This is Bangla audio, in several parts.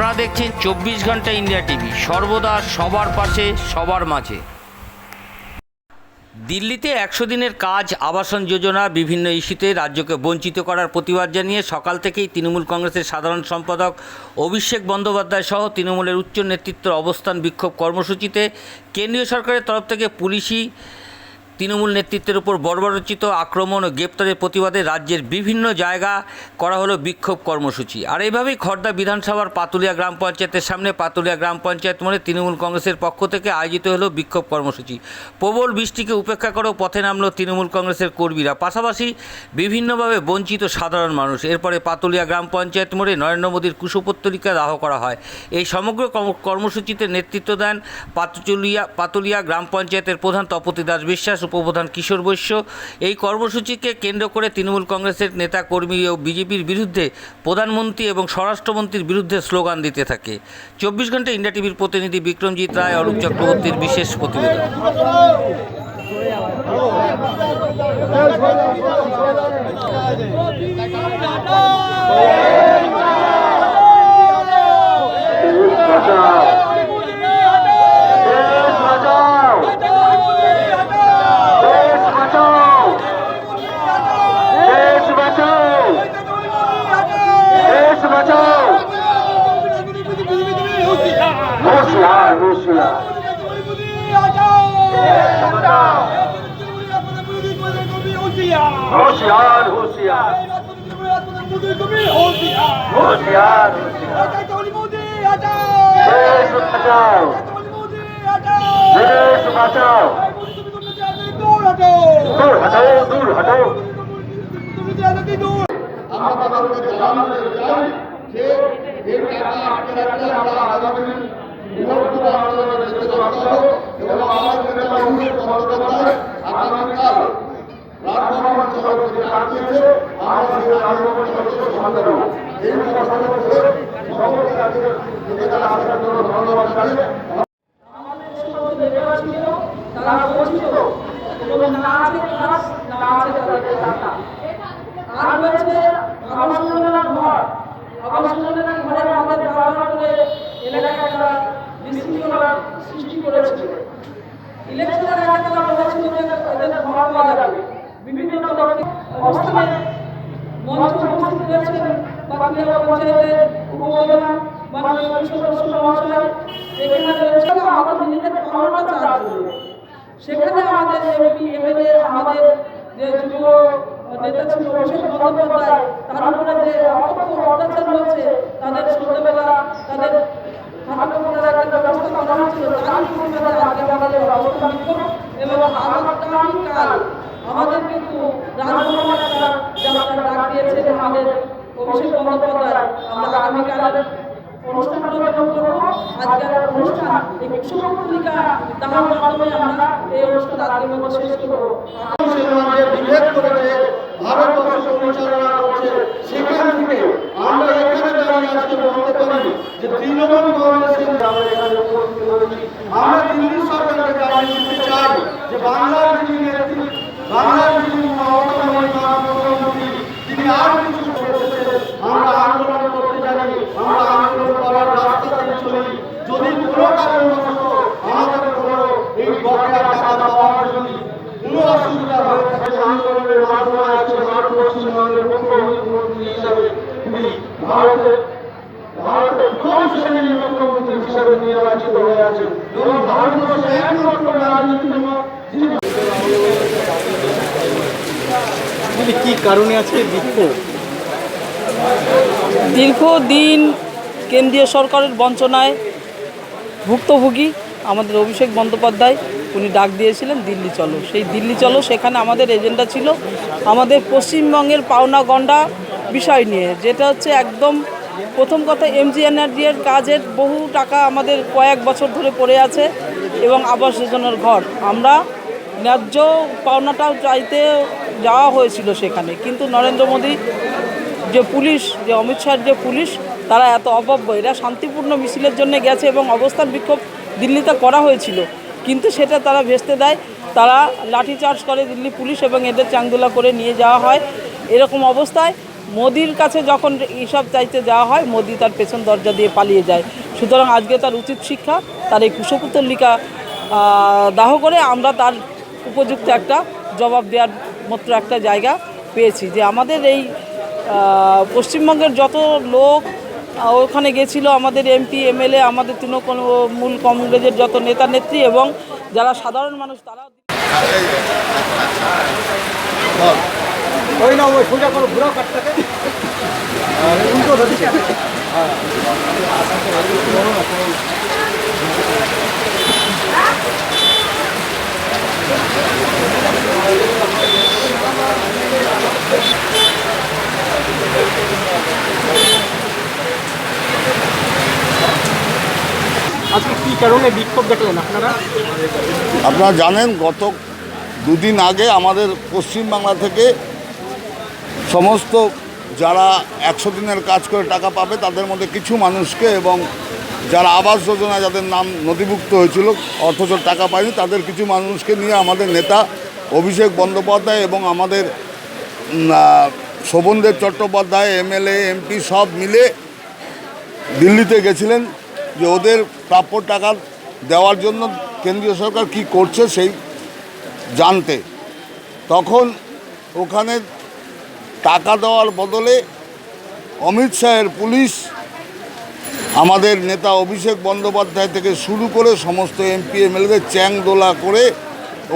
আপনারা দেখছেন চব্বিশ ঘণ্টা ইন্ডিয়া টিভি। সর্বদা সবার পাশে, সবার মাঝে। দিল্লিতে একশো দিনের কাজ, আবাসন যোজনা, বিভিন্ন ইস্যুতে রাজ্যকে বঞ্চিত করার প্রতিবাদ জানিয়ে সকাল থেকেই তৃণমূল কংগ্রেসের সাধারণ সম্পাদক অভিষেক বন্দ্যোপাধ্যায় সহ তৃণমূলের উচ্চ নেতৃত্বের অবস্থান বিক্ষোভ কর্মসূচিতে কেন্দ্রীয় সরকারের তরফ থেকে পুলিশি তৃণমূল নেতৃত্বের উপর বর্বরচিত আক্রমণ ও গ্রেপ্তারের প্রতিবাদে রাজ্যের বিভিন্ন জায়গা করা হলো বিক্ষোভ কর্মসূচি। আর এইভাবেই খর্দা বিধানসভার পাতুলিয়া গ্রাম পঞ্চায়েতের সামনে পাতুলিয়া গ্রাম পঞ্চায়েত মোড়ে তৃণমূল কংগ্রেসের পক্ষ থেকে আয়োজিত হলো বিক্ষোভ কর্মসূচি। প্রবল বৃষ্টিকে উপেক্ষা করেও পথে নামলো তৃণমূল কংগ্রেসের কর্মীরা। পাশাপাশি বিভিন্নভাবে বঞ্চিত সাধারণ মানুষ। এরপরে পাতুলিয়া গ্রাম পঞ্চায়েত মোড়ে নরেন্দ্র মোদীর কুশপত্তরিকা দাহ করা হয়। এই সমগ্র কর্ম- কর্মসূচিতে নেতৃত্ব দেন পাতুলিয়া পাতুলিয়া গ্রাম পঞ্চায়েতের প্রধান তপতি দাস বিশ্বাস। উপপ্রধান কিশোর বৈশ্য। এই কর্মসূচিকে কেন্দ্র করে তৃণমূল কংগ্রেসের নেতা কর্মী ও বিজেপির বিরুদ্ধে প্রধানমন্ত্রী এবং স্বরাষ্ট্রমন্ত্রীর বিরুদ্ধে স্লোগান দিতে থাকে। চব্বিশ ঘণ্টা ইন্ডিয়া টিভির প্রতিনিধি বিক্রমজিৎ রায় অরূপ চক্রবর্তীর বিশেষ প্রতিবেদন বাঁচাও দেশ বাঁচাও দেশ বাঁচাও দেশ বাঁচাও দেশ বাঁচাও হুঁশিয়ার হুঁশিয়ার হুঁশিয়ার। হুঁশিয়ার হুঁশিয়ার। দেশ বাঁচাও। দেশ বাঁচাও। দূর হটাও দূর হটাও। আমরা তাদেরকে জানাতে চাই যে এই টাকা আটকে রাখলে আমরা আগামী দিন বৃহত্তর আন্দোলনে যেতে এবং আমাদের নেতা অভিষেক বন্দ্যোপাধ্যায় আগামীকাল রাজভবন সভাপতি ডাকিয়েছে না আছে কাজ না আছে আমাদের ব্যবহার এলাকায় একটা বিশৃঙ্খলা সৃষ্টি করেছিল ইলেকশনের আগে তারা বলেছিল যে এদের ঘর পাওয়া যাবে বিভিন্ন তরফে অবস্থানে মঞ্চে উপস্থিত হয়েছেন নিজেদের পাওনাটা চার্জ সেখানে আমাদের এমপি, এমএলএ, আমাদের যে যুব নেতা ছিল অভিষেক অত্যাচার হয়েছে তাদের সন্ধ্যেবেলা তাদের করার একটা ব্যবস্থা করা হয়েছিল তার প্রতিবাদে আজকে আমাদের অবস্থান বিক্ষোভ এবং আগামীকাল আমাদের কিন্তু রাজভবনে একটা যাত্রা ডাক দিয়েছেন আমাদের অভিষেক বন্দ্যোপাধ্যায় আমরা আগামীকাল অনুষ্ঠানটা উদযাপন করব আজকের এই কুশপত্রিকা দেওয়ার মাধ্যমে ভারতবর্ষ পরিচালনা করছে সেখান থেকে আমরা এখানে দাঁড়িয়ে আজকে বলতে পারি যে তৃণমূল কংগ্রেসের আমরা এখানে উপস্থিত হয়েছি আমরা দিল্লি সরকারকে জানিয়ে দিতে চাই যে বাংলার যিনি নেত্রী বাংলার যিনি মমতা বন্দ্যোপাধ্যায় মুখ্যমন্ত্রী তিনি আর কিছু করেছেন আমরা আন্দোলন করতে জানি আমরা আন্দোলন করার রাস্তাতে চলি যদি কোনো কারণবশত আমাদের কোনো এই বকেয়া টাকা পাওয়ার যদি কোনো অসুবিধা হয়ে থাকে আন্দোলনের মাধ্যমে আজকে ভারত পশ্চিমবঙ্গের মুখ্যমন্ত্রী হিসাবে তিনি ভারতের ভারতের কোন শ্রেণির মুখ্যমন্ত্রী হিসাবে নির্বাচিত হয়ে আছেন? এবং ভারতবর্ষে একমাত্র রাজনীতির কি কারণে আজকে বিক্ষোভ? দীর্ঘদিন কেন্দ্রীয় সরকারের বঞ্চনায় ভুক্তভোগী আমাদের অভিষেক বন্দ্যোপাধ্যায় উনি ডাক দিয়েছিলেন দিল্লি চলো। সেই দিল্লি চলো সেখানে আমাদের এজেন্ডা ছিল আমাদের পশ্চিমবঙ্গের পাওনা গন্ডা বিষয় নিয়ে, যেটা হচ্ছে একদম প্রথম কথা এমজি এনার্জির কাজের বহু টাকা আমাদের কয়েক বছর ধরে পড়ে আছে এবং আবাস যোজনার ঘর। আমরা ন্যায্য পাওনাটাও চাইতে যাওয়া হয়েছিল সেখানে। কিন্তু নরেন্দ্র মোদী যে পুলিশ, যে অমিত শাহের যে পুলিশ, তারা এত অভব্য এরা শান্তিপূর্ণ মিছিলের জন্য গেছে এবং অবস্থান বিক্ষোভ দিল্লিতে করা হয়েছিল। কিন্তু সেটা তারা ভেস্তে দেয়। তারা লাঠিচার্জ করে দিল্লি পুলিশ এবং এদের চাংদোলা করে নিয়ে যাওয়া হয়। এরকম অবস্থায় মোদির কাছে যখন এইসব চাইতে যাওয়া হয় মোদি তার পেছন দরজা দিয়ে পালিয়ে যায়। সুতরাং আজকে তার উচিত শিক্ষা তার এই কুশপুত্তলিকা আহ, দাহ করে আমরা তার উপযুক্ত একটা জবাব দেওয়ার মতো একটা জায়গা পেয়েছি যে আমাদের এই পশ্চিমবঙ্গের যত লোক ওখানে গেছিল আমাদের এমপি এমএলএ আমাদের তৃণমূল কংগ্রেসের যত নেতা নেত্রী এবং যারা সাধারণ মানুষ তারা না ওই সোজা কাটটাকে আজকে কারণে বিক্ষোভ আপনারা? আপনারা জানেন, গত দুদিন আগে আমাদের পশ্চিমবাংলা থেকে সমস্ত যারা একশো দিনের কাজ করে টাকা পাবে, তাদের মধ্যে কিছু মানুষকে এবং যারা আবাস যোজনা, যাদের নাম নথিভুক্ত হয়েছিল, অথচ টাকা পায়নি, তাদের কিছু মানুষকে নিয়ে আমাদের নেতা অভিষেক বন্দ্যোপাধ্যায় এবং আমাদের শোভনদেব চট্টোপাধ্যায়, এমএলএ, এমপি সব মিলে দিল্লিতে গেছিলেন যে ওদের প্রাপ্য টাকা দেওয়ার জন্য কেন্দ্রীয় সরকার কি করছে সেই জানতে। তখন ওখানে টাকা দেওয়ার বদলে অমিত শাহের পুলিশ আমাদের নেতা অভিষেক বন্দ্যোপাধ্যায় থেকে শুরু করে সমস্ত এমপি এমএলএদের চ্যাং দোলা করে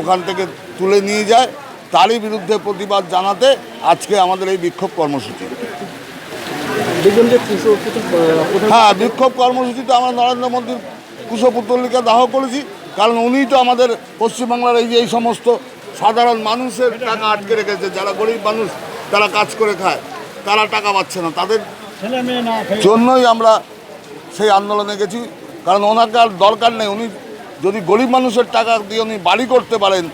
ওখান থেকে তুলে নিয়ে যায়। তারই বিরুদ্ধে প্রতিবাদ জানাতে আজকে আমাদের এই বিক্ষোভ কর্মসূচি। হ্যাঁ বিক্ষোভ কর্মসূচিতে আমরা নরেন্দ্র মোদীর কুশপুত্তলিকা দাহ করেছি। কারণ উনিই তো আমাদের পশ্চিমবাংলার এই যে এই সমস্ত সাধারণ মানুষের টাকা আটকে রেখেছে যারা গরিব মানুষ। তারা কাজ করে খায় তারা টাকা পাচ্ছে না। তাদের জন্যই আমরা সেই আন্দোলনে গেছি। কারণ ওনাকে আর দরকার নেই। উনি যদি গরিব মানুষের টাকা দিয়ে উনি বাড়ি করতে পারেন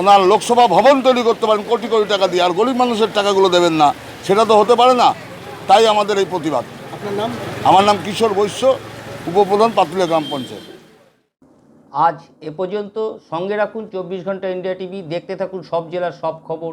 ওনার লোকসভা ভবন তৈরি করতে পারেন কোটি কোটি টাকা দিয়ে আর গরিব মানুষের টাকাগুলো দেবেন না সেটা তো হতে পারে না। তাই আমাদের এই প্রতিবাদ। আমার নাম কিশোর বৈশ্য উপপ্রধান পাতুলিয়া গ্রাম পঞ্চায়েত। আজ এ পর্যন্ত সঙ্গে রাখুন চব্বিশ ঘণ্টা ইন্ডিয়া টিভি। দেখতে থাকুন সব জেলার সব খবর।